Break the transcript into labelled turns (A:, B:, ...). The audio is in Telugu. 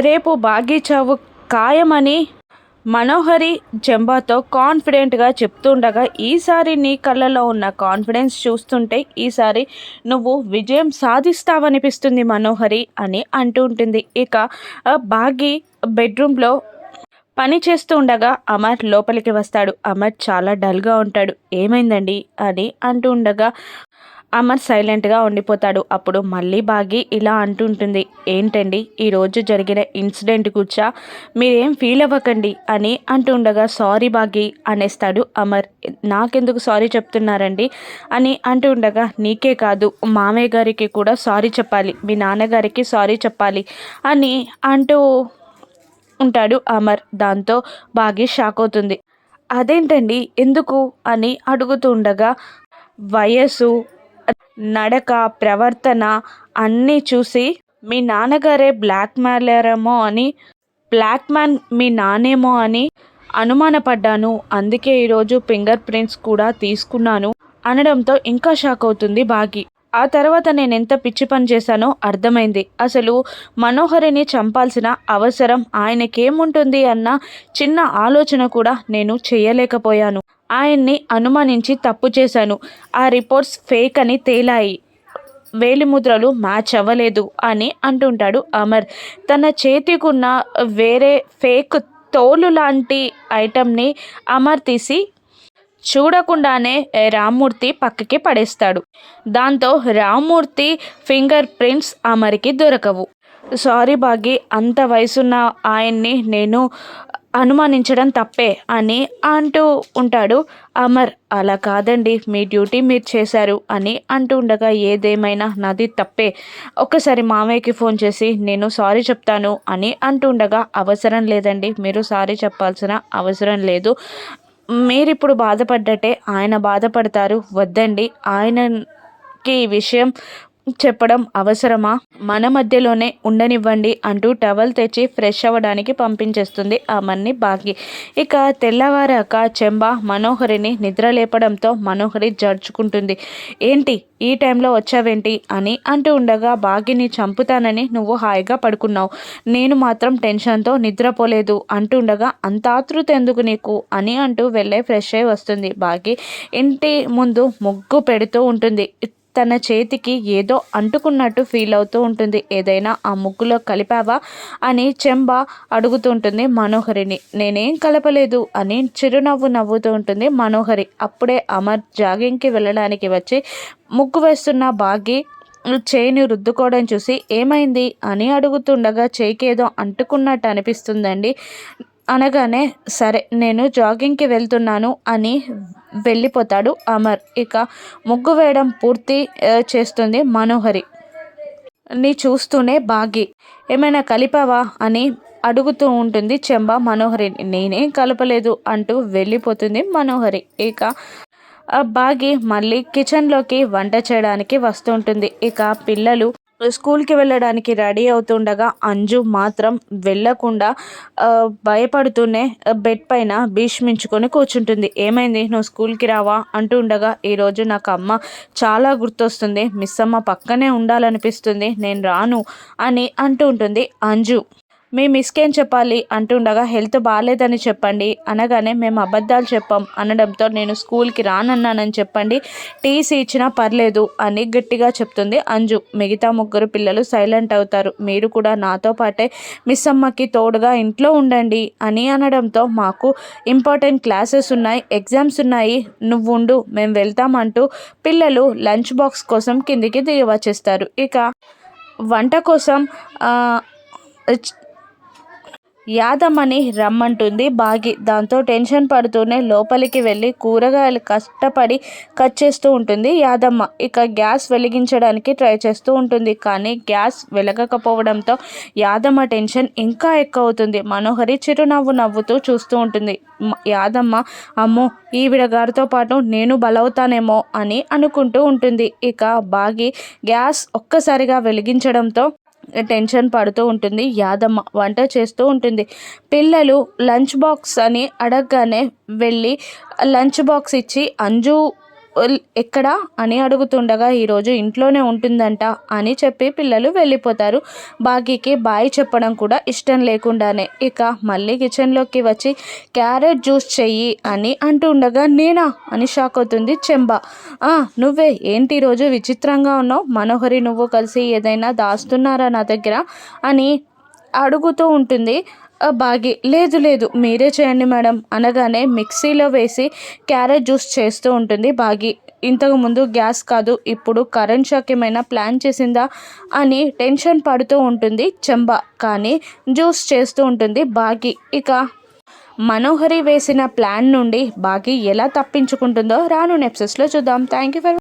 A: రేపు బాగీ చావు ఖాయమని మనోహరి జంబాతో కాన్ఫిడెంట్గా చెప్తుండగా ఈసారి నీ కళ్ళలో ఉన్న కాన్ఫిడెన్స్ చూస్తుంటే ఈసారి నువ్వు విజయం సాధిస్తావనిపిస్తుంది మనోహరి అని అంటూ ఉంటుంది. ఇక బాగి బెడ్రూమ్లో పని చేస్తూ ఉండగా అమర్ లోపలికి వస్తాడు. అమర్ చాలా డల్గా ఉంటాడు. ఏమైందండి? అని అంటూ ఉండగా అమర్ సైలెంట్గా ఉండిపోతాడు. అప్పుడు మళ్ళీ బాగి ఇలా అంటుంటుంది. ఏంటండి? ఈరోజు జరిగిన ఇన్సిడెంట్ కూర్చా మీరేం ఫీల్ అవ్వకండి అని అంటుండగా ఉండగా సారీ బాగి అనేస్తాడు అమర్. నాకెందుకు సారీ చెప్తున్నారండి? అని అంటుండగా ఉండగా నీకే కాదు. మామయ్య గారికి కూడా సారీ చెప్పాలి. మీ నాన్నగారికి సారీ చెప్పాలి అని అంటూ ఉంటాడు అమర్. దాంతో బాగి షాక్ అవుతుంది. అదేంటండి? ఎందుకు? అని అడుగుతుండగా వయస్సు నడక ప్రవర్తన అన్నీ చూసి మీ నాన్నగారే బ్లాక్ మేలేరేమో అని బ్లాక్ మ్యాన్ మీ నానేమో అని అనుమానపడ్డాను. అందుకే ఈరోజు ఫింగర్ ప్రింట్స్ కూడా తీసుకున్నాను అనడంతో ఇంకా షాక్ అవుతుంది బాగి. ఆ తర్వాత నేను ఎంత పిచ్చి పని చేశానో అర్థమైంది. అసలు మనోహరిని చంపాల్సిన అవసరం ఆయనకేముంటుంది అన్న చిన్న ఆలోచన కూడా నేను చేయలేకపోయాను. ఆయన్ని అనుమానించి తప్పు చేశాను. ఆ రిపోర్ట్స్ ఫేక్ అని తేలాయి. వేలిముద్రలు మ్యాచ్ అవ్వలేదు అని అంటుంటాడు అమర్. తన చేతికున్న వేరే ఫేక్ తోలు లాంటి ఐటమ్ని అమర్ తీసి చూడకుండానే రామ్మూర్తి పక్కకి పడేస్తాడు. దాంతో రామ్మూర్తి ఫింగర్ ప్రింట్స్ అమరికి దొరకవు. సారీ బాగి అంత వయసున్న ఆయన్ని నేను అనుమానించడం తప్పే అని అంటూ ఉంటాడు. అమర్ అలా కాదండి మీ డ్యూటీ మీరు చేశారు అని అంటూ ఉండగా ఏదేమైనా నాది తప్పే. ఒక్కసారి మామయ్యకి ఫోన్ చేసి నేను సారీ చెప్తాను అని అంటూ ఉండగా అవసరం లేదండి మీరు సారీ చెప్పాల్సిన అవసరం లేదు. మీరిప్పుడు బాధపడ్డట్టే ఆయన బాధపడతారు. వద్దండి ఆయనకి ఈ విషయం చెప్పడం అవసరమా? మన మధ్యలోనే ఉండనివ్వండి అంటూ టవల్ తెచ్చి ఫ్రెష్ అవ్వడానికి పంపించేస్తుంది అమన్ని బాగి ఇక తెల్లవారాక చెంబ మనోహరిని నిద్ర లేపడంతో మనోహరి జడ్చుకుంటుంది. ఏంటి? ఈ టైంలో వచ్చావేంటి? అని అంటూ ఉండగా బాగిని చంపుతానని నువ్వు హాయిగా పడుకున్నావు. నేను మాత్రం టెన్షన్తో నిద్రపోలేదు అంటుండగా అంత ఆతృత ఎందుకు నీకు? అని అంటూ వెళ్ళే ఫ్రెష్ అయి వస్తుంది బాగి ఇంటి ముందు ముగ్గు పెడుతూ ఉంటుంది. తన చేతికి ఏదో అంటుకున్నట్టు ఫీల్ అవుతూ ఉంటుంది. ఏదైనా ఆ ముగ్గులో కలిపావా? అని చెంబ అడుగుతుంటుంది మనోహరిని. నేనేం కలపలేదు అని చిరునవ్వు నవ్వుతూ ఉంటుంది మనోహరి. అప్పుడే అమర్ జాగింగ్కి వెళ్ళడానికి వచ్చి ముగ్గు వేస్తున్న బాగి చేయిని రుద్దుకోవడం చూసి ఏమైంది? అని అడుగుతుండగా చేయికి ఏదో అంటుకున్నట్టు అనిపిస్తుందండి. అనగానే సరే నేను జాగింగ్కి వెళ్తున్నాను అని వెళ్ళిపోతాడు అమర్. ఇక ముగ్గు వేయడం పూర్తి చేస్తుంది మనోహరి. ని చూస్తూనే బాగి ఏమైనా కలిపావా? అని అడుగుతూ ఉంటుంది చెంబ మనోహరి. నేనేం కలపలేదు అంటూ వెళ్ళిపోతుంది మనోహరి. ఇక బాగి మళ్ళీ కిచెన్లోకి వంట చేయడానికి వస్తుంటుంది ఇక పిల్లలు స్కూల్కి వెళ్ళడానికి రెడీ అవుతుండగా అంజు మాత్రం వెళ్ళకుండా భయపడుతూనే బెడ్ పైన భీష్మించుకొని కూర్చుంటుంది. ఏమైంది? నువ్వు స్కూల్కి రావా? అంటూ ఉండగా ఈరోజు నాకు అమ్మ చాలా గుర్తొస్తుంది. మిస్ అమ్మ పక్కనే ఉండాలనిపిస్తుంది. నేను రాను అని అంటూ ఉంటుంది అంజు. మీ మిస్కేం చెప్పాలి? అంటుండగా హెల్త్ బాగాలేదని చెప్పండి. అనగానే మేము అబద్ధాలు చెప్పాం. అనడంతో నేను స్కూల్కి రానన్నానని చెప్పండి. టీసీ ఇచ్చినా పర్లేదు అని గట్టిగా చెప్తుంది అంజు. మిగతా ముగ్గురు పిల్లలు సైలెంట్ అవుతారు. మీరు కూడా నాతో పాటే మిస్ అమ్మకి తోడుగా ఇంట్లో ఉండండి అని అనడంతో మాకు ఇంపార్టెంట్ క్లాసెస్ ఉన్నాయి ఎగ్జామ్స్ ఉన్నాయి. నువ్వు ఉండు మేము వెళ్తామంటూ పిల్లలు లంచ్ బాక్స్ కోసం కిందికి దిగి వచ్చేస్తారు. ఇక వంట కోసం యాదమ్మని రమ్మంటుంది బాగి. దాంతో టెన్షన్ పడుతూనే లోపలికి వెళ్ళి కూరగాయలు కష్టపడి కట్ చేస్తూ ఉంటుంది యాదమ్మ. ఇక గ్యాస్ వెలిగించడానికి ట్రై చేస్తూ ఉంటుంది కానీ గ్యాస్ వెలగకపోవడంతో యాదమ్మ టెన్షన్ ఇంకా ఎక్కువ అవుతుంది మనోహరి చిరునవ్వు నవ్వుతూ చూస్తూ ఉంటుంది. యాదమ్మ అమ్మో ఈవిడ గారితో పాటు నేను బలవుతానేమో అని అనుకుంటూ ఉంటుంది. ఇక బాగి గ్యాస్ ఒక్కసారిగా వెలిగించడంతో టెన్షన్ పడుతూ ఉంటుంది. యాదమ్మ వంట చేస్తూ ఉంటుంది. పిల్లలు లంచ్ బాక్స్ అని అడగగానే వెళ్ళి లంచ్ బాక్స్ ఇచ్చి అంజు ఎక్కడ? అని అడుగుతుండగా ఈరోజు ఇంట్లోనే ఉంటుందంట అని చెప్పి పిల్లలు వెళ్ళిపోతారు. బాకీకి బాయ్ చెప్పడం కూడా ఇష్టం లేకుండానే. ఇక మళ్ళీ కిచెన్లోకి వచ్చి క్యారెట్ జ్యూస్ చెయ్యి అని అంటుండగా నేనా? అని షాక్ అవుతుంది చెంబ. నువ్వే. ఏంటి ఈరోజు విచిత్రంగా ఉన్నావు? మనోహరి నువ్వు కలిసి ఏదైనా దాస్తున్నారా నా దగ్గర? అని అడుగుతూ ఉంటుంది. బాగి లేదు లేదు మీరే చేయండి మేడం అనగానే మిక్సీలో వేసి క్యారెట్ జ్యూస్ చేస్తూ ఉంటుంది. బాగి ఇంతకుముందు గ్యాస్ కాదు ఇప్పుడు కరెంట్ షాక్ ఏమైనా ప్లాన్ చేసిందా అని టెన్షన్ పడుతూ ఉంటుంది చెంబ కానీ జ్యూస్ చేస్తూ ఉంటుంది బాగి. ఇక మనోహరి వేసిన ప్లాన్ నుండి బాగి ఎలా తప్పించుకుంటుందో రాను నెప్సెస్లో చూద్దాం. Thank you for